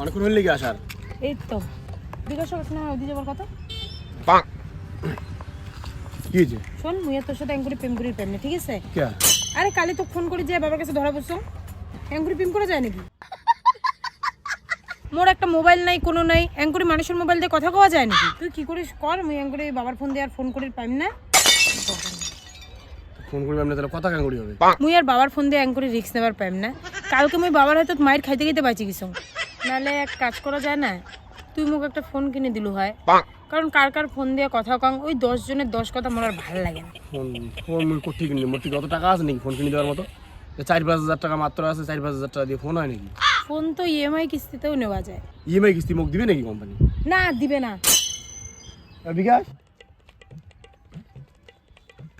অনেকক্ষণ হলে কি আসার। এই তো বিকাশ না ওদিকে যাবার কথা? কি হয়েছে? শোন মুই আর তোর সাথে এঙ্কুরি প্রেম করি প্রেম না, ঠিক আছে? কে? আরে কালি তো ফোন করে যায় বাবার কাছে ধরা বসছো এঙ্কুরি প্রেম করে যায় নাকি? মোর একটা মোবাইল নাই কোনো নাই এঙ্কুরি মানুষের মোবাইল দিয়ে কথা কওয়া যায় নাকি? তুই কি করিস কর মুই এঙ্কুরি বাবার ফোন দিয়ে আর ফোন করি পাইম না। ফোন করবি আপনি তাহলে কথা কেন করি হবে মুই আর বাবার ফোন দিয়ে এঙ্কুরি রিক্স নেবার পাইম না। কালকে মুই বাবার হয়তো মায়ের খাইতে খাইতে বাঁচি গেছ নাহলে এক কাজ করা যায় না তুই মোক একটা ফোন কিনে দিলু হয়। কারণ কার কার ফোন দিয়ে কথা কং ওই দশ জনের দশ কথা মোর আর ভালো লাগে না। ফোন ফোন মুই কোটি কিনলি? মোর কত টাকা আছে নাকি ফোন কিনে দেওয়ার মতো? চার পাঁচ হাজার টাকা মাত্র আছে চার পাঁচ হাজার টাকা দিয়ে ফোন হয় নাকি? ফোন তো ইএমআই কিস্তিতেও নেওয়া যায়। ইএমআই কিস্তি মুখ দিবে নাকি কোম্পানি? না দিবে না। বিকাশ?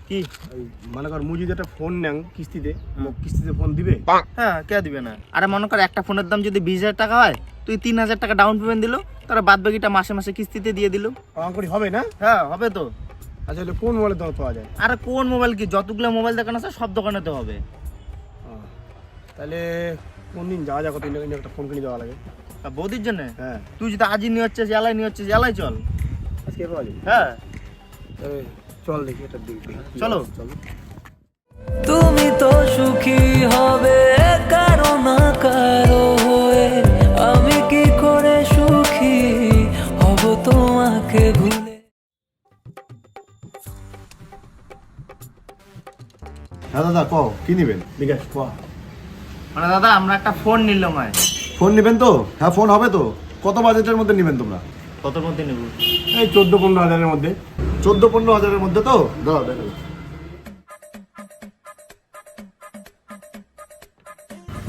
কি? ওই মনে কর যদি একটা ফোন নেন কিস্তিতে মোক কিস্তিতে ফোন দিবে। হ্যাঁ কে দিবে না। আরে মনে কর একটা ফোনের দাম যদি বিশ হাজার টাকা হয় তুই তিন হাজার টাকা ডাউন পেমেন্ট দিলো তারা বাদ বাকিটা মাসে মাসে কিস্তিতে দিয়ে দিল। করি হবে না? হ্যাঁ হবে তো। আচ্ছা কোন মোবাইলের দাম পাওয়া যায়? আরে কোন মোবাইল কি? যতগুলো মোবাইল দোকান আছে সব দোকানেতে হবে। তাহলে কোন দিন যাওয়া যাক তিন একটা ফোন কিনে দেওয়া লাগে। তা বৌদির জন্য? হ্যাঁ। তুই যদি আজই নিয়ে হচ্ছে জেলায় নিয়ে হচ্ছে জেলায় চল। আজকে পাওয়া যাবে হ্যাঁ। তবে চল দেখি এটা দেখি চলো। চলো। তুমি তো সুখী হবে কারও না কারও হয়ে। আমি কি করে সুখী হব তোমাকে ভুলে? হ্যাঁ দাদা ক কি নেবেন? বিকাশ কোয়া মানে দাদা আমরা একটা ফোন নিলাম হয় ফোন নেবেন তো? হ্যাঁ ফোন হবে তো? কত বাজেটের মধ্যে নেবেন তোমরা? কত মধ্যে নেব? এই চোদ্দ পনেরো হাজারের মধ্যে। চোদ্দ পনেরো হাজারের মধ্যে তো? দাও দেখো।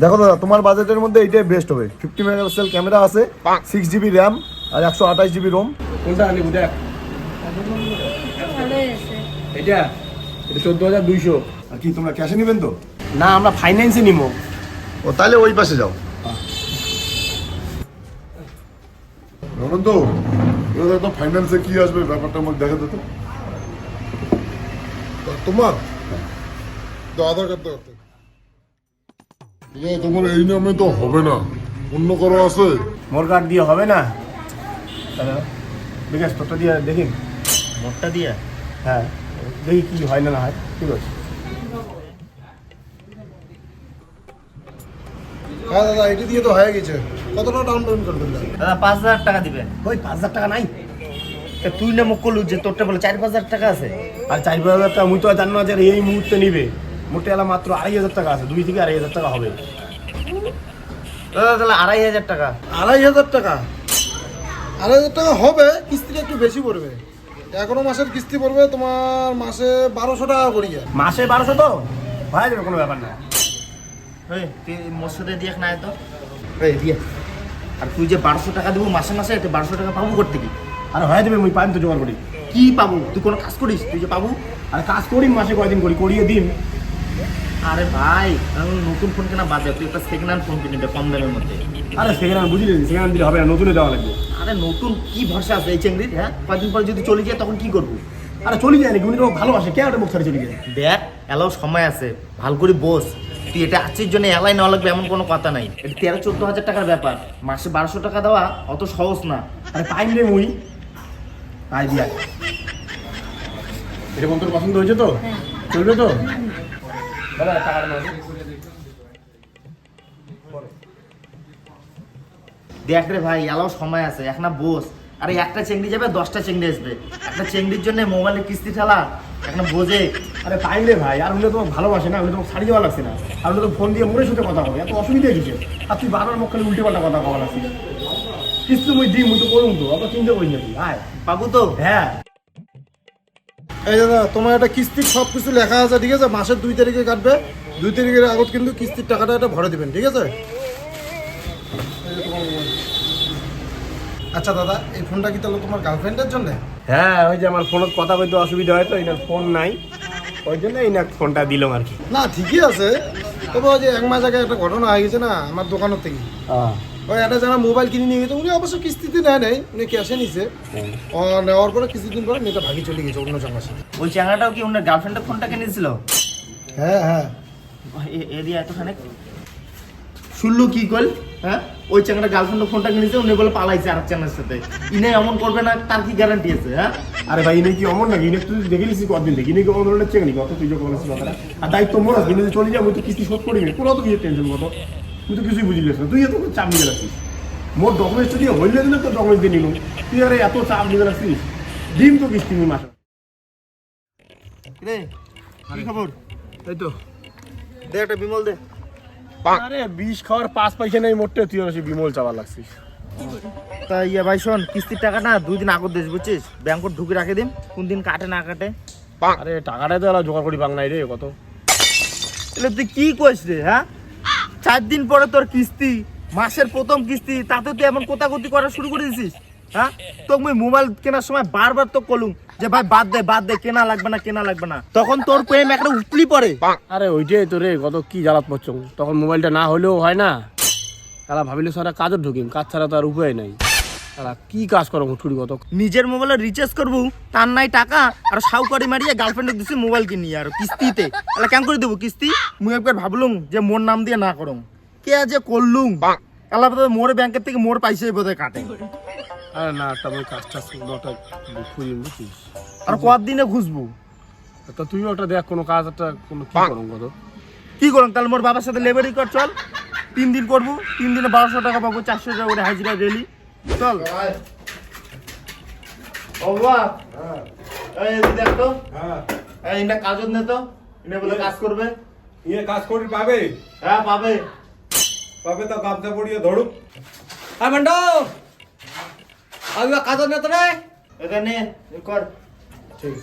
দেখো দাদা তোমার বাজেটের মধ্যে এইটাই বেস্ট হবে। ফিফটি মেগাপিক্সেল ক্যামেরা আছে সিক্স জিবি র্যাম আর একশো আঠাশ জিবি রোম কোনটা আনি দেখ এটা এটা চোদ্দ হাজার দুইশো। আর কি তোমরা ক্যাশে নেবেন তো? না আমরা ফাইন্যান্সে নিবো। ও তাহলে ওই পাশে যাও। অনন্ত এবার একটা ফাইন্যান্সে কি আসবে? ব্যাপারটা আমাকে দেখা দিত তোমার? তো আধার কার্ড দেখাতে তোমার এই নামে তো হবে না। অন্য কারও আছে? মোর কার্ড দিয়ে হবে না? বিকাশ তোরটা দিয়ে দেখি। মোটটা দিয়ে? হ্যাঁ দেখি কি হয় না না হয়। ঠিক আছে। হ্যাঁ দাদা এটি দিয়ে তো হয়ে গেছে। কতটা ডাউন পেমেন্ট করবেন দাদা পাঁচ হাজার টাকা দিবে। ওই পাঁচ হাজার টাকা নাই। তুই না মুখ করলু যে তোরটা বলে চার পাঁচ হাজার টাকা আছে। আর চার পাঁচ হাজার টাকা মুই তো জানো না যে এই মুহূর্তে নিবে। মোটে এলা মাত্র আড়াই হাজার টাকা আছে দুই থেকে আড়াই হাজার টাকা হবে। দাদা তাহলে আড়াই হাজার টাকা। আড়াই হাজার টাকা? আড়াই হাজার টাকা হবে কিস্তিটা একটু বেশি পড়বে। এগারো মাসের কিস্তি পড়বে তোমার মাসে বারোশো টাকা করিয়া। মাসে বারোশো তো? হয়ে যাবে কোনো ব্যাপার না। ওই তুই মোর সাথে দিয়ে না তো এই দিয়ে। আর তুই যে বারোশো টাকা দেবো মাসে মাসে এটা বারোশো টাকা পাবো করতে কি? আর হয়ে যাবে মুই পাইম তো জোগাড় করি। কি পাবো? তুই কোনো কাজ করিস? তুই যে পাবো? আর কাজ করি মাসে কয়দিন করি করিয়ে দিন। আরে ভাই নতুন ফোন কেনা বাদ তুই একটা সেকেন্ড হ্যান্ড ফোন কিনে দে কম দামের মধ্যে। আরে সেকেন্ড হ্যান্ড বুঝলি সেখানে দিলে হবে না নতুনে দেওয়া লাগবে। আরে নতুন কি ভরসা আছে এই চেংড়ির হ্যাঁ? কয়েকদিন পরে যদি চলে যায় তখন কি করব? আরে চলে যায় নাকি? উনি তো ভালোবাসে কে একটা মুখ ছাড়ে চলে যায়? দেখ এলাও সময় আছে। ভালো করে বস। তুই এটা আজকের জন্য এলাই নেওয়া লাগবে এমন কোনো কথা নাই। এটা তেরো চোদ্দ হাজার টাকার ব্যাপার। মাসে বারোশো টাকা দেওয়া অত সহজ না। আরে পাইম রে মুই। তোর পছন্দ হয়েছে তো? চলবে তো? দাদা টাকাটা দেখ রে ভাই এলাও সময় আছে। এক না বস। আরে একটা চেংড়ি যাবে দশটা চেংড়ি আসবে। একটা চেংড়ির জন্য মোবাইলে কিস্তি ঠেলা। একটা বোঝে আরে পাইম রে ভাই আর উনি তোমাকে ভালোবাসে না উনি তোমাকে ছাড়ি যাওয়া লাগছে না। আর উনি তো ফোন দিয়ে সাথে কথা হবে এত অসুবিধা কিছু আর তুই বারবার মুখ খালি উল্টে পাল্টা কথা কওয়া লাগছে কিছু মুই দিই মুই তো করুম তো অত চিন্তা করি না তুই আয়। পাবো তো? হ্যাঁ। এই দাদা তোমার একটা কিস্তির সব কিছু লেখা আছে ঠিক আছে? মাসের দুই তারিখে কাটবে দুই তারিখের আগত কিন্তু কিস্তির টাকাটা এটা ভরে দেবেন ঠিক আছে? আচ্ছা দাদা এই ফোনটা কি তাহলে তোমার গার্লফ্রেন্ডের জন্য? হ্যাঁ ওই যে আমার ফোনত কথা বলতে অসুবিধা হয় তো এনার ফোন নাই। ওই জন্য এই না ফোনটা দিলাম আর কি। না ঠিকই আছে। তবে ওই যে এক মাস আগে একটা ঘটনা হয়ে গেছে না আমার দোকানের থেকে। ওই একটা যারা মোবাইল কিনে নিয়ে গেছে উনি অবশ্য কিস্তিতে নেয় নাই উনি ক্যাশে নিছে। ও নেওয়ার পরে কিছুদিন পরে মেয়েটা ভাগি চলে গেছে অন্য জামার সাথে। ওই চ্যাংড়াটাও কি ওনার গার্লফ্রেন্ডের ফোনটা কিনেছিল হ্যাঁ হ্যাঁ। এরিয়া এতখানে? শুনলু কি কল? হ্যাঁ? ওই চ্যাংরা গার্লফ্রেন্ড ফোনটা কিনেছে উনি বলে পালাইছে আর চ্যাংরার সাথে। ইনে এমন করবে না তার কি গ্যারান্টি আছে হ্যাঁ? আরে ভাই ইনে কি অমন নাকি? ইনে তুই দেখে নিছিস কতদিন দেখি ইনে কি অমর হলে চেক নি কত তুই যখন বলেছিস কথাটা। আর দায়িত্ব মোর আছে ইনে চলে যাব তুই কিস্তি শোধ করিবি তোর তো কিছু টেনশন কত তুই তো কিছুই বুঝলিস না। তুই এত চাপ নিয়ে রাখছিস মোর ডকুমেন্টস দিয়ে হইলে দিলে তো ডকুমেন্টস দিয়ে নিলুম। তুই আরে এত চাপ নিয়ে রাখছিস ডিম তো কিস্তি মাসে। রে কি খবর? এই তো। দে একটা বিমল দে। আরে বিষ খাওয়ার পাঁচ পয়সা নেই মোটে তুই আর বিমল চাওয়ার লাগছিস। তা ইয়া ভাই শোন কিস্তির টাকা না দুই দিন আগর দিস বুঝছিস? ব্যাংকত ঢুকে রাখে দিন কোন দিন কাটে না কাটে। আরে টাকাটাই তো জোগাড় করি বাং নাই রে কত? এলে তুই কি কইস রে হ্যাঁ? চার দিন পরে তোর কিস্তি মাসের প্রথম কিস্তি তাতে তুই এমন কোতাকুতি করা শুরু করে দিছিস। হ্যাঁ? তোকে মুই মোবাইল কেনার সময় বারবার তো কলুম যে ভাই বাদ দে বাদ দে কেনা লাগবে না কেনা লাগবে না। তখন তোর প্রেম একটা উতলি পড়ে। আরে ওইটাই তো রে কত কি জ্বালাত পড়ছ? তখন মোবাইলটা না হলেও হয় না। তারা ভাবিলে সারা কাজও ঢুকিম কাজ ছাড়া তো আর উপায় নাই। তারা কি কাজ করো ছুটি কত? নিজের মোবাইলে রিচার্জ করব তার নাই টাকা আর সাউকারি মারিয়ে গার্লফ্রেন্ডে দিছি মোবাইল কিনি আর কিস্তিতে। তাহলে কেন করে দেবো কিস্তি? মুই একবার ভাবলুম যে মোর নাম দিয়ে না করুম। কে যে করলুম? বোধহয় মোর ব্যাংকের থেকে মোর পয়সাই বোধহয় কাটে। আরে না একটা ওই কাজ টাজ একটা খুঁজি বুঝছিস আর কদিনে খুঁজবো তা তুইও একটা দেখ কোনো কাজ একটা কোনো কি করো কত কি করুন তাহলে মোর বাবার সাথে লেবারি কর চল। তিন দিন করব তিন দিনে বারোশো টাকা পাবো চারশো টাকা করে হাজিরা রেলি চল। ও বাবা এই দেখ তো। এই ইন্ডা কাজত নে তো। ইন্ডা বলে কাজ করবে। ইয়ে কাজ করি পাবে? হ্যাঁ পাবে। পাবে তো গামছা পড়িয়ে ধরুক। হ্যাঁ মন্ডো আমি কাজ না তো রে এখানে কর। ঠিক।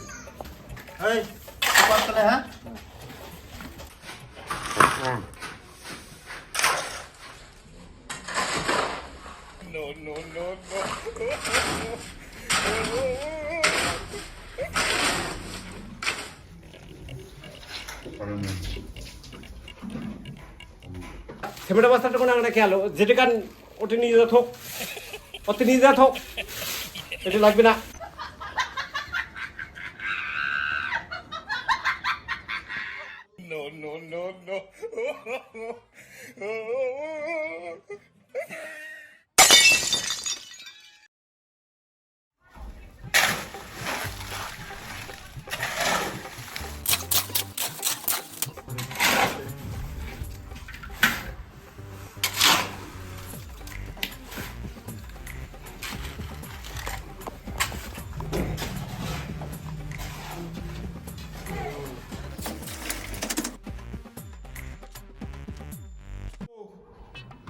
এই কর তাহলে হ্যাঁ? সেমেন্ট বস্তাটা কোনো একটা খেয়াল। যেটা কান ওটা নিয়ে যা থোক। ওতে নিয়ে যা থোক। এটা লাগবে না।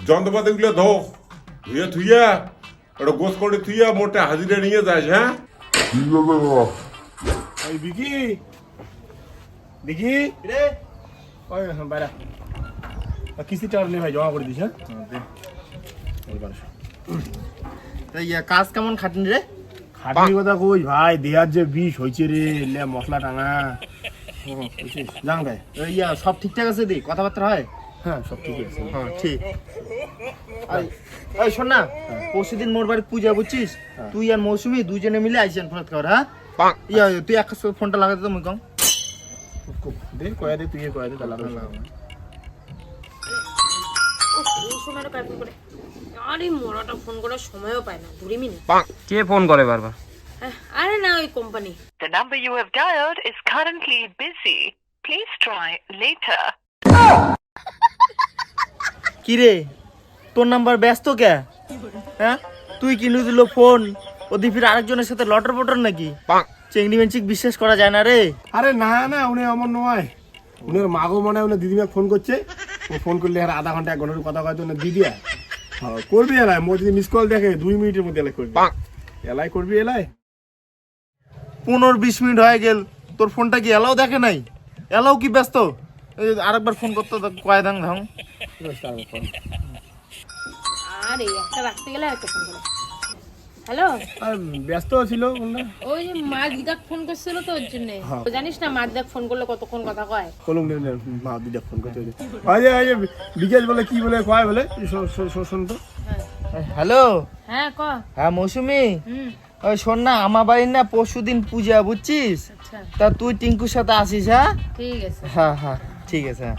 যন্ত্রপাতিগুলো ধো। ধুয়ে থুইয়া ওটা গোস করে থুইয়া মোটে হাজিরে নিয়ে যাস হ্যাঁ? ওই বিকি দেখি রে ওই হ্যাঁ, বাইরা। আর কিস্তি টাকা নিয়ে ভাই জমা করে দিস হ্যাঁ? ইয়া কাজ কেমন খাটনি রে? খাটনি কথা কই ভাই দেহার যে বিষ হয়েছে রে লে মশলা টাঙা। যাং ভাই। ইয়া সব ঠিকঠাক আছে দি? কথাবার্তা হয়? হ্যাঁ সব ঠিক আছে। হ্যাঁ ঠিক। এই শোন না পরশুদিন মোর বাড়ি পূজা বুঝছিস? তুই আর মৌসুমি দুজনে মিলে আইসেন ফোন খাবার হ্যাঁ? ইয়া তুই এক ফোনটা লাগাতে তো মুই কম। দে কয়া দে তুই দে আরে ফোন করার সময়ও পায় না ধরি মিনি। কে ফোন করে বারবার? আরে না ওই company. The number you have dialed is currently busy. Please try later. কি রে তোর নাম্বার ব্যস্ত কে? হ্যাঁ? তুই কিনে দিল ফোন? ওদি ফির আরেকজনের সাথে লটর পটর নাকি? চেংড়ি মেঞ্চিক বিশ্বাস করা যায় না রে। আরে না না উনি আমার নয়। উনার মাগো মনে হয় উনি দিদিমা ফোন করছে। ও ফোন করলে আর আধা ঘণ্টা এক ঘণ্টার কথা কয় তো উনি দিদিয়া হ্যাঁ, করবি এলাই? মোর যদি মিস কল দেখে দুই মিনিটের মধ্যে এলাই করবি। এলাই করবি এলাই? পনেরো বিশ মিনিট হয়ে গেল। তোর ফোনটা কি এলাও দেখে নাই? এলাও কি ব্যস্ত? আরেকবার ফোন করতে কয় দাং ধাং। আরে একটা রাখতে গেলে একটা ফোন করে। হ্যালো আর ব্যস্ত ছিল ওই যে মা দিদাক ফোন করছিল তো ওর জন্য। জানিস না মা দিদাক ফোন করলে কতক্ষণ কথা কয়? কলম মা দিদা ফোন করতে বিকাশ বলে কি বলে কয় বলে? শোন তো। হ্যালো? হ্যাঁ ক? হ্যাঁ মৌসুমি? হুম। ওই শোন না আমার বাড়ির না পরশু দিন পূজা বুঝছিস? আচ্ছা। তা তুই টিঙ্কুর সাথে আসিস হ্যাঁ? ঠিক আছে। হ্যাঁ হ্যাঁ। ঠিক আছে। হ্যাঁ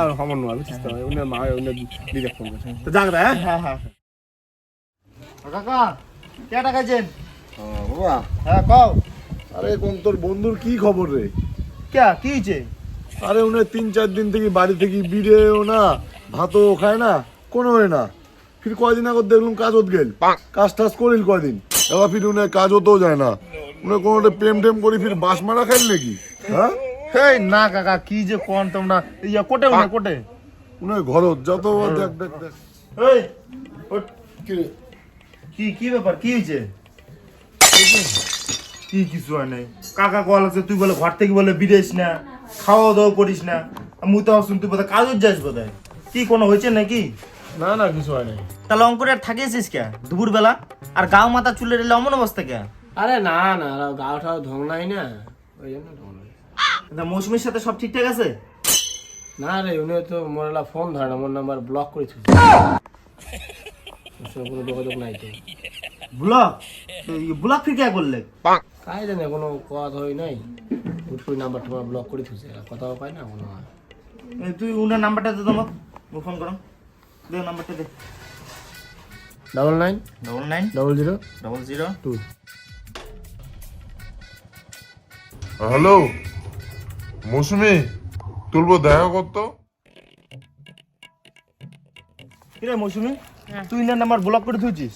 আর আমার নয় বুঝছিস তো? উনি মা উনি দিদি ফোন করছে। তো যাক রে হ্যাঁ? হ্যাঁ হ্যাঁ। কাকা কে টাকাছেন বাবা। হ্যাঁ কও। আরে কোন তোর বন্ধুর কি খবর রে? কে কি হয়েছে আরে উনি তিন চার দিন থেকে বাড়ি থেকে বিড়েও না ভাতও খায় না কোনো হয় না। ফির কয়দিন আগত দেখলাম কাজত গেল। কাজ টাজ করিল কয়দিন? এবার ফির উনি কাজ হতেও যায় না। উনি কোনো প্রেম টেম করি ফির বাস মারা খাইল নাকি? হ্যাঁ? হেই না কাকা কি যে কোন তোমরা? ইয়া কোটে উনি কোটে। উনি ঘরত যত দেখ দেখ দেখ। এই কি কি ব্যাপার কি হয়েছে? কি কিছু হয় নাই। কাকা কল আছে তুই বলে ঘর থেকে বলে বিদেশ না খাওয়া দাওয়া করিস না মুই তো শুন তুই বোধহয় কাজত যাস বোধহয়। কি কোনো হয়েছে নাকি? না না কিছু হয় নাই। তাহলে অঙ্কুরে আর থাকিয়েছিস কে? দুপুর বেলা আর গাও মাথা চুলের এলে অমন অবস্থা কে? আরে না না গাও ঠাও ঢং নাই না ওই জন্য মৌসুমীর সাথে সব ঠিকঠাক আছে? না রে উনি তো মোরেলা ফোন ধরে না মোর নাম্বার ব্লক করে ওর কোনো যোগাযোগ নাই তো। ব্লক ব্লক ফির কে করলে? কাই জানে কোনো কথা হয় নাই। হুট করে নাম্বার তোমার ব্লক করে থুছে কথাও পাই না কোনো তুই উনার নাম্বারটা দে তোমাক মুই ফোন করম দে নাম্বারটা দে। Double nine double nine double zero double zero two hello Mousumi তুলবো দেখা করতো। কিরে মৌসুমি তুই না নাম্বার ব্লক করে থুইছিস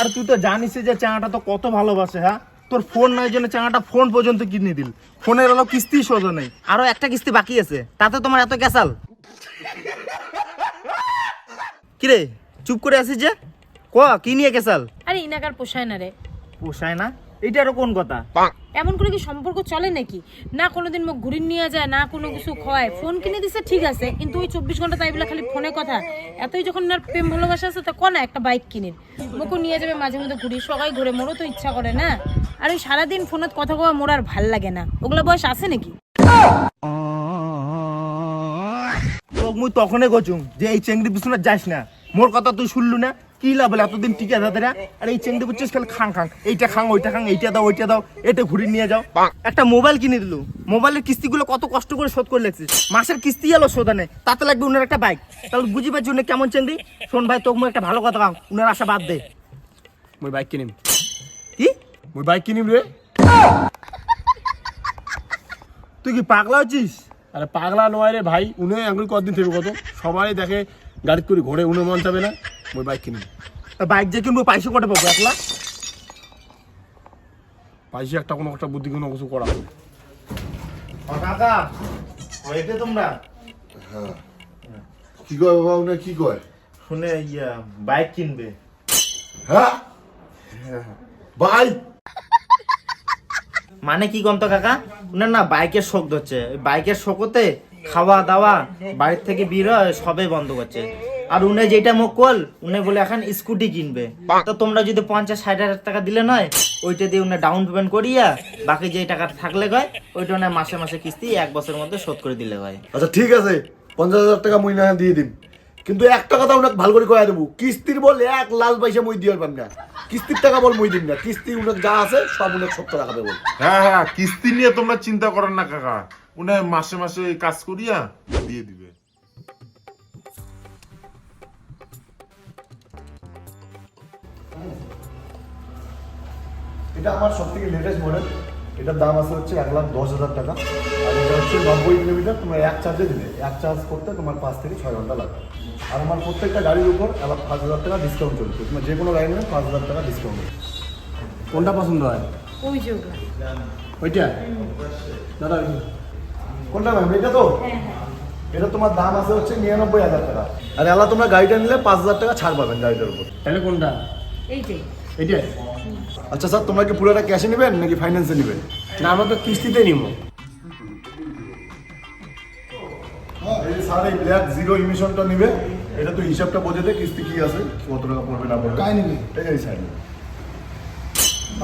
আর তুই তো জানিস যে চাঙাটা তো কত ভালোবাসে হ্যাঁ? তোর ফোন নাই জন্য চাঙাটা ফোন পর্যন্ত কিনে দিল। ফোনের হলো কিস্তি সোজা নেই। আরও একটা কিস্তি বাকি আছে তাতে তোমার এত ক্যাসাল? কিরে চুপ করে আছিস যে? ক কি নিয়ে ক্যাসাল? আরে ইনাকার পোষায় না রে। পোষায় না? এটা কোন কথা? এমন করে কি সম্পর্ক চলে নাকি? না কোনোদিন মুখ ঘুরি নিয়ে যায় না কোনো কিছু খায় ফোন কিনে দিছে ঠিক আছে কিন্তু ওই চব্বিশ ঘণ্টা তাই বলে খালি ফোনে কথা। এতই যখন না প্রেম ভালোবাসা আছে তা কনা একটা বাইক কিনিন মুখও নিয়ে যাবে মাঝে মধ্যে ঘুরি সবাই ঘুরে মোরও তো ইচ্ছা করে না। আর ওই সারাদিন ফোনত কথা কওয়া মোর আর ভালো লাগে না। ওগুলো বয়স আছে নাকি? তো মুই তখনই কচুম যে এই চেংড়ি পিছনে যাস না। মোর কথা তুই শুনলু না? কি লাভ হলো? এতদিন টিকে না? আর এই চেংড়ি বুঝছিস খালি খাং খাং। এইটা খাং ওইটা খাং এইটা দাও ওইটা দাও এটা ঘুরে নিয়ে যাও। একটা মোবাইল কিনে দিলু। মোবাইলের কিস্তিগুলো কত কষ্ট করে শোধ করে লাগছিস মাসের কিস্তি এলো শোধা নেই তাতে লাগবে উনার একটা বাইক তাহলে বুঝি পাচ্ছি উনি কেমন চেংড়ি শোন ভাই তোকে একটা ভালো কথা কাম উনার আশা বাদ দে। মুই বাইক কিনিম। কি? মুই বাইক কিনিম রে। তুই কি পাগলা হচ্ছিস? আরে পাগলা নয় রে ভাই। উনি এগুলি কতদিন থেকে কত? সবাই দেখে গাড়ি করে ঘোরে উনি মন চাবে না। মুই বাইক কিনিম। বাইক যে কিনবো কটে পাবো? একলা পাইছি একটা কোনো একটা বুদ্ধি কোনো কিছু করা। হবে। কাকা হয়েছে তোমরা? কি কয় বাবা উনি কি কয়? শুনে ইয়া বাইক কিনবে। হ্যাঁ? ভাই মানে কি গন্ত কাকা? না না বাইকের শোক ধরছে। বাইকের শোকতে খাওয়া দাওয়া বাড়ির থেকে বের হয় সবে বন্ধ করছে। আর উনি যেটা মুখ কল উনি বলে এখন স্কুটি কিনবে। তো তোমরা যদি পঞ্চাশ ষাট হাজার টাকা দিলে নয় ওইটা দিয়ে উনি ডাউন পেমেন্ট করিয়া বাকি যে টাকা থাকলে গয় ওইটা উনি মাসে মাসে কিস্তি এক বছরের মধ্যে শোধ করে দিলে হয় আচ্ছা ঠিক আছে পঞ্চাশ হাজার টাকা মুই না দিয়ে দিম। কিন্তু একটা কথা উনাকে ভালো করে কয়া দেবো কিস্তির বল এক লাল পয়সা মুই দিয়ে পারবেন না। কিস্তির টাকা বল মুই দিম না কিস্তি উনাকে যা আছে সব উনাকে সত্তর টাকা দেবো। হ্যাঁ হ্যাঁ কিস্তি নিয়ে তোমরা চিন্তা করেন না কাকা। উনি মাসে মাসে কাজ করিয়া দিয়ে দিবে। এটা আমার সব থেকে লেটেস্ট মডেল এটার দাম আছে হচ্ছে এক লাখ দশ হাজার টাকা। আর এটা হচ্ছে নব্বই কিলোমিটার তোমার এক চার্জে দিলে এক চার্জ করতে তোমার পাঁচ থেকে ছয় ঘণ্টা লাগবে। আর আমার প্রত্যেকটা গাড়ির উপর এবার পাঁচ হাজার টাকা ডিসকাউন্ট চলছে। তোমার যে কোনো গাড়ি নেবে পাঁচ হাজার টাকা ডিসকাউন্ট কোনটা পছন্দ হয়? ওই যে ওইটা? দাদা কোনটা ম্যাম এটা তো? এটা তোমার দাম আছে হচ্ছে নিরানব্বই হাজার টাকা। আর এলা তোমরা গাড়িটা নিলে পাঁচ হাজার টাকা ছাড় পাবেন গাড়িটার উপর। তাহলে কোনটা? এইটাই। আচ্ছা স্যার তোমরা কি পুরোটা ক্যাশে নেবেন নাকি ফাইন্যান্সে নেবেন? না আমরা তো কিস্তিতে নিব। এই স্যার এই ব্ল্যাক জিরো ইমিশনটা নিবে। এটা তো হিসাবটা কিস্তি কি আছে কত টাকা পড়বে না পড়বে। কাই নিবি? এই এই স্যার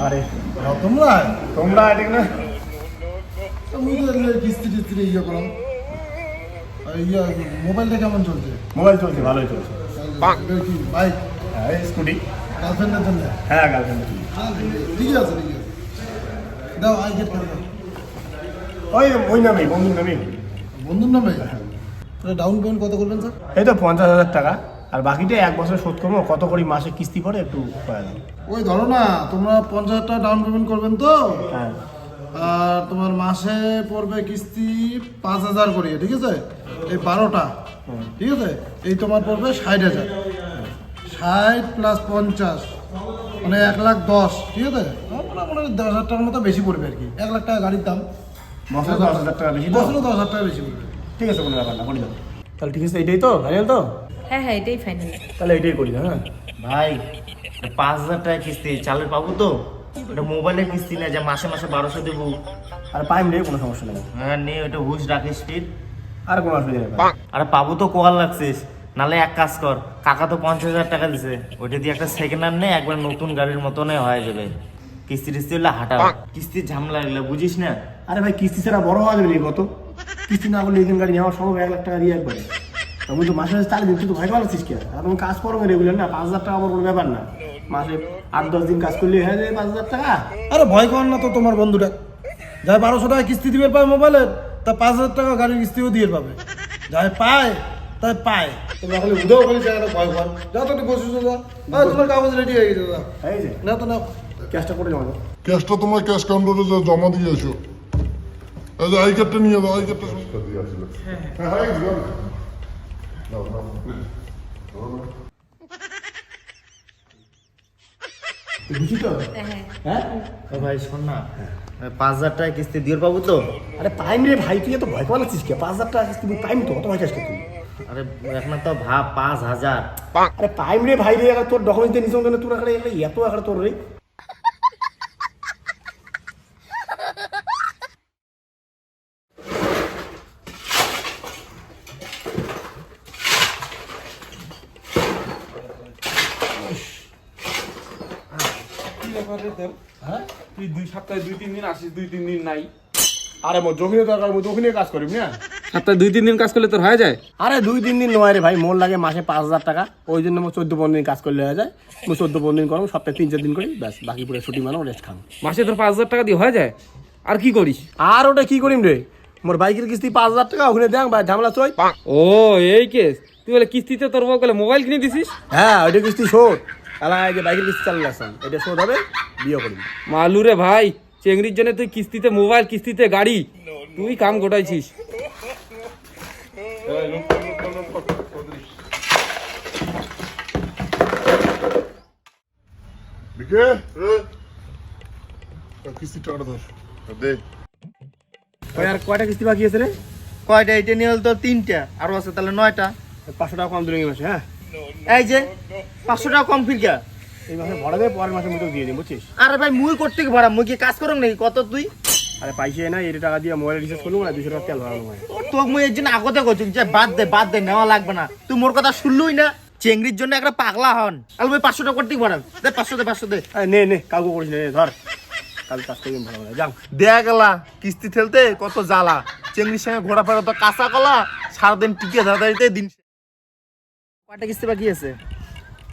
আরে তোমরা? তোমরা ঠিক না তো মুই তো এগুলো কিস্তি টিস্তি ইয়ে করলাম আর মোবাইলটা কেমন চলছে? মোবাইল চলছে ভালোই চলছে। বাইক হ্যাঁ স্কুটি গার্লফ্রেন্ডের জন্য হ্যাঁ ঠিক আছে ঠিক আছে। দাও আই গেট করে ওই ওই নামেই বন্ধুর নামেই। বন্ধুর নামে? ডাউন পেমেন্ট কত করবেন স্যার এই তো পঞ্চাশ হাজার টাকা। আর বাকিটা এক বছর শোধ করব কত করে মাসে কিস্তি একটু করে দেন ওই ধরো না তোমরা পঞ্চাশ হাজার টাকা ডাউন পেমেন্ট করবেন তো? হ্যাঁ। আর তোমার মাসে পড়বে কিস্তি পাঁচ হাজার করে ঠিক আছে? এই বারোটা ঠিক আছে? এই তোমার পড়বে ষাট হাজার। ষাট প্লাস পঞ্চাশ মানে এক লাখ দশ ঠিক আছে? মোটামুটি দশ হাজার টাকার মতো বেশি পড়বে আর কি। এক লাখ টাকা গাড়ির দাম। দশ হাজার টাকা বেশি? বছরে দশ হাজার টাকা বেশি পড়বে। ঠিক আছে কোনো ব্যাপার না করে দেবো তাহলে ঠিক আছে এটাই তো ফাইনাল তো? হ্যাঁ হ্যাঁ এটাই ফাইনাল তাহলে এটাই করি হ্যাঁ? ভাই পাঁচ হাজার টাকা কিস্তি চালের পাবো তো? ওটা মোবাইলের কিস্তি না যে মাসে মাসে বারোশো দেবো। আর পাইম রে কোনো সমস্যা নেই। হ্যাঁ নে ওটা হুশ রাখিস আর কোনো অসুবিধা নেই। আরে পাবো তো কোয়াল লাগছিস নালে এক কাজ কর কাকা তো পঞ্চাশ হাজার টাকা দিছে ওইটা দিয়ে একটা সেকেন্ড হ্যান্ড নে একবার নতুন গাড়ির মতনই হয়ে যাবে। কিস্তি টিস্তি হলে হাঁটা কিস্তির ঝামেলা লাগলে বুঝিস না? আরে ভাই কিস্তি ছাড়া বড় হওয়া যাবে কত? কিস্তি না করলে এখান গাড়ি নেওয়া সম্ভব এক লাখ টাকা দিয়ে একবারে। আমি তো মাসে মাসে চালিয়ে দিন তুই তো ভাই ভালো আছিস কে আর? তুমি কাজ করো রেগুলার না পাঁচ হাজার টাকা আমার কোনো ব্যাপার না। মাসে আট দশ দিন কাজ করলে হয়ে যায় পাঁচ হাজার টাকা। আরে ভয় কর না তো তোমার বন্ধুটা যাই বারোশো টাকা কিস্তি দিবে পায় মোবাইলের তা পাঁচ হাজার টাকা গাড়ির কিস্তিও দিয়ে পাবে। যাই পায় তাই পায়। তোমরা খালি উদাও খালি জায়গাটা ভয় কর যাও তো বসে যা আর তোমার কাগজ রেডি হয়ে গেছে যা এই যে না তো না ক্যাশটা করে জমা দাও। ক্যাশটা তোমার ক্যাশ কাউন্টারে যা জমা দিয়ে এসো এই যে আই কার্ডটা নিয়ে দাও আই কার্ডটা দিয়ে আসলে। হ্যাঁ। হ্যাঁ যে, বুঝি তো? হ্যাঁ। ভাই শোন না। পাঁচ হাজার টাকা কিস্তি দিয়ে পাবো তো? আরে পাইম রে ভাই তুই এত ভয় পাওয়া লাগছিস কে? পাঁচ হাজার টাকা কিস্তি পাইম তো কত ভয় কে তুই আরে ভাব পাঁচ হাজার। আরে পাইম রে ভাই রে এবার তোর ডকুমেন্ট নিছন কেন? তোর এখানে এত এখানে তোর রে। তুই দুই সপ্তাহে দুই তিন দিন আসিস দুই তিন দিন নাই। আরে মোর যখনই দরকার মই তখনই কাজ করিম না? সপ্তাহে দুই তিন দিন কাজ করলে তোর হয়ে যায়? আরে দুই তিন দিন নয় রে ভাই মোর লাগে মাসে পাঁচ হাজার টাকা। ওই জন্য মোর চোদ্দ পনেরো দিন কাজ করলে হয়ে যায়। মই চোদ্দ পনেরো দিন করব সপ্তাহে তিন চার দিন করি ব্যাস বাকি পুরো ছুটি মানো রেস্ট খাম মাসে তোর পাঁচ হাজার টাকা দিয়ে হয়ে যায়? আর কি করিস? আর ওটা কি করিম রে? মোর বাইকের কিস্তি পাঁচ হাজার টাকা ওখানে দেখ বা ঝামেলা চই। ও এই কেস। তুই বলে কিস্তিতে তোর বউ বলে মোবাইল কিনে দিছিস? হ্যাঁ ওইটা কিস্তি শোধ। এই যে বাইকের কিস্তি চালিয়ে আসলাম এটা শোধ হবে বিয়ে করিম। মালু রে ভাই চেংড়ির জন্য তুই কিস্তিতে মোবাইল কিস্তিতে গাড়ি। তুই কাম গোটাইছিস বিকে কিস্তি টাকাটা ধর দে। ওই আর কয়টা কিস্তি বাকি আছে রে? কয়টা? এটা নিয়ে হলো তোর তিনটা। আরও আছে তাহলে নয়টা। পাঁচশো টাকা কম দিলে এই মাসে হ্যাঁ? এই যে পাঁচশো টাকা কম ফিরকা এই মাসে ভরা দেবে পরের মাসে দিয়ে দিই বুঝছিস? আরে ভাই মুই করতে কি ভাড়া মুই কি কাজ করুন নাকি? কত তুই? আরে পাইছে না এই টাকা দিয়ে মোবাইল রিচার্জ করব না দুশো টাকা তেল ভরানো হয় তোকে মুই এর জন্য আগতে করছি যে বাদ দে বাদ দে নেওয়া লাগবে না। তুই মোর কথা শুনলুই না? চেংড়ির জন্য একটা পাগলা হন। আর ভাই পাঁচশো টাকা করতেই ভাড়া দে পাঁচশো দে পাঁচশো দে। নে নে কাউকে করিস নে, ধর। কাল কাজ করবি ভালো ভালো যাও। দেয়া গেলা কিস্তি ঠেলতে কত জ্বালা। চেংড়ির সঙ্গে ঘোরাফেরা তো কাঁচা কলা সারাদিন টিকে দাঁড়াইতে দিন কয়টা কিস্তি বাকি আছে?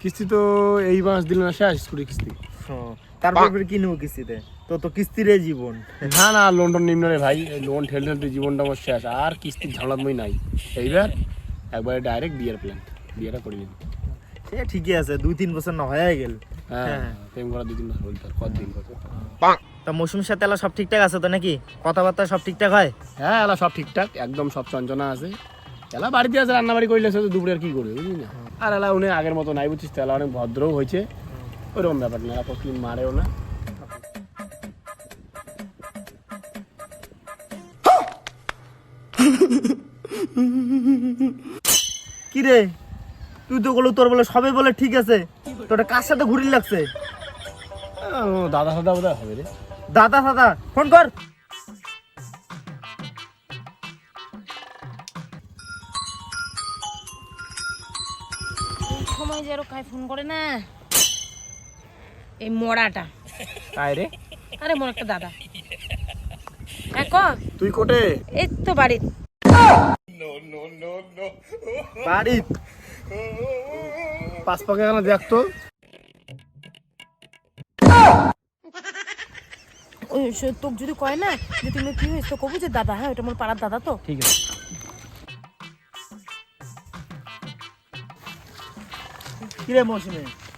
কিস্তি তো এই মাস দিল না শেষ স্কুটি কিস্তি। তারপর ফির কি নেব কিস্তিতে। তো তো কিস্তিরে জীবন। না না লোন টোন নিম্ন রে ভাই লোন ঠেলতে ঠেলতে জীবনটা আমার শেষ। আর কিস্তির ঝামেলা নাই। এইবার একবারে ডাইরেক্ট বিয়ের প্ল্যান বিয়েটা করে নিন সে ঠিকই আছে দুই তিন বছর না হয়ে গেল। হ্যাঁ প্রেম করা দুই তিন মাস বলতে কতদিন কত তা মৌসুমীর সাথে এলা সব ঠিকঠাক আছে তো নাকি? কথাবার্তা সব ঠিকঠাক হয়? হ্যাঁ এলা সব ঠিকঠাক একদম সব চঞ্চনা আছে। এলা বাড়িতে আছে রান্না বাড়ি করলে সে দুপুরে আর কি করবে বুঝলি না? আর এলা উনি আগের মতো নাই বুঝছিস তো এলা অনেক ভদ্রও হয়েছে। ওরকম ব্যাপার না এলা প্রতিদিন মারেও না। রে? তুই তো বলো তোর বলে সবে বলে ঠিক আছে। তোর কার সাথে ঘুরি লাগছে? দাদা সাদা বোধ হবে রে। দাদা দাদা ফোন কর। সময় যে আরও কাই ফোন করে না এই মরাটা। তাই রে? আরে মোর একটা দাদা। হ্যাঁ ক তুই কোটে? এই তো বাড়ির। বাড়ি। পাঁচ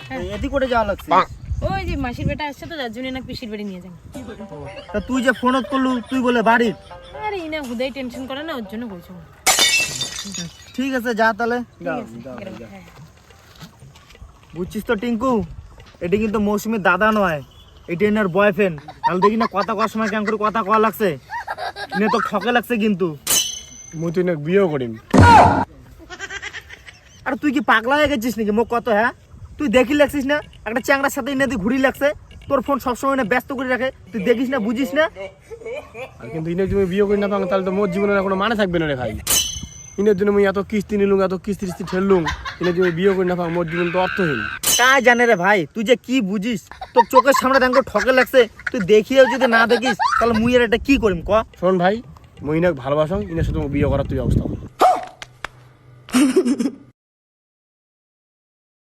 হ্যাঁ, হ্যাঁ। যাওয়া লাগছে। ওই যে মাসির বেটা আসছে তো না পিসির নিয়ে তা তুই যে ফোনত করলু তুই বলে বাড়ির আরে ইনা হুদাই টেনশন করে না ওর জন্য বলছো। ঠিক আছে যা তাহলে। বুঝছিস তো টিঙ্কু? এটি কিন্তু মৌসুমীর দাদা নয় এটি এনার বয়ফ্রেন্ড তাহলে দেখি না কথা কওয়ার সময় কেমন করে কথা কওয়া লাগছে। নে তো ঠকে লাগছে কিন্তু। মুই তুই বিয়েও করিম। আর তুই কি পাগলা হয়ে গেছিস নাকি? মোক কত হ্যাঁ? তুই দেখি লাগছিস না? একটা চ্যাংড়ার সাথে ইনাদি ঘুরি লাগছে। তোর ফোন সবসময় না ব্যস্ত করে রাখে। তুই দেখিস না বুঝিস না? কিন্তু ইনের তুমি বিয়ে করি না তাহলে তো মোর জীবনের কোনো মানে থাকবে না রে ভাই। ইনের জন্য মুই এত কিস্তি নিলুম এত কিস্তি টিস্তি ঠেললুম ইনের জন্য বিয়ে করি না পাক মোর জীবন তো অর্থহীন। কা জানে রে ভাই? তুই যে কি বুঝিস? তোর চোখের সামনে দেখো ঠকে লাগছে। তুই দেখিয়েও যদি না দেখিস তাহলে মুই এর এটা কি করিম ক? শোন ভাই মুই ইনাক ভালোবাসং ইনের সাথে বিয়ে করার তুই অবস্থা কর।